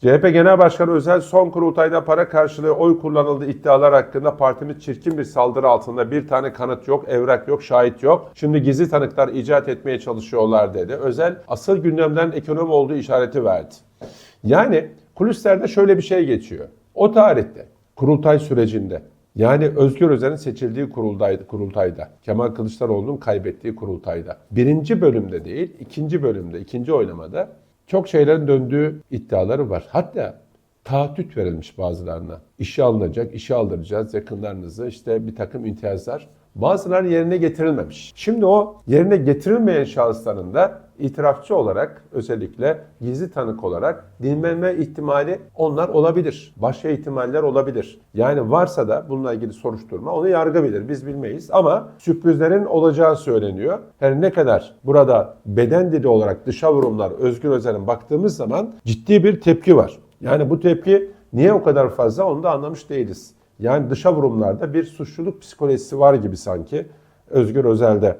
CHP Genel Başkanı Özel son kurultayda para karşılığı oy kullanıldığı iddialar hakkında partimiz çirkin bir saldırı altında bir tane kanıt yok, evrak yok, şahit yok. Şimdi gizli tanıklar icat etmeye çalışıyorlar dedi. Özel asıl gündemden ekonomi olduğu işareti verdi. Yani kulislerde şöyle bir şey geçiyor. O tarihte kurultay sürecinde yani Özgür Özel'in seçildiği kurultay, kurultayda, Kemal Kılıçdaroğlu'nun kaybettiği kurultayda, birinci bölümde değil, ikinci bölümde, ikinci oylamada çok şeylerin döndüğü iddiaları var. Hatta taahhüt verilmiş bazılarına. İşe alınacak, işe aldıracağız yakınlarınızı, işte bir takım imtiyazlar. Bazıları yerine getirilmemiş. Şimdi o yerine getirilmeyen şahısların da itirafçı olarak özellikle gizli tanık olarak dinlenme ihtimali onlar olabilir. Başka ihtimaller olabilir. Yani varsa da bununla ilgili soruşturma onu yargı bilir. Biz bilmeyiz ama sürprizlerin olacağı söyleniyor. Her ne kadar burada beden dili olarak dışa vurumlar Özgür Özel'in baktığımız zaman ciddi bir tepki var. Yani bu tepki niye o kadar fazla onu da anlamış değiliz. Yani dışa vurumlarda bir suçluluk psikolojisi var gibi sanki Özgür Özel'de.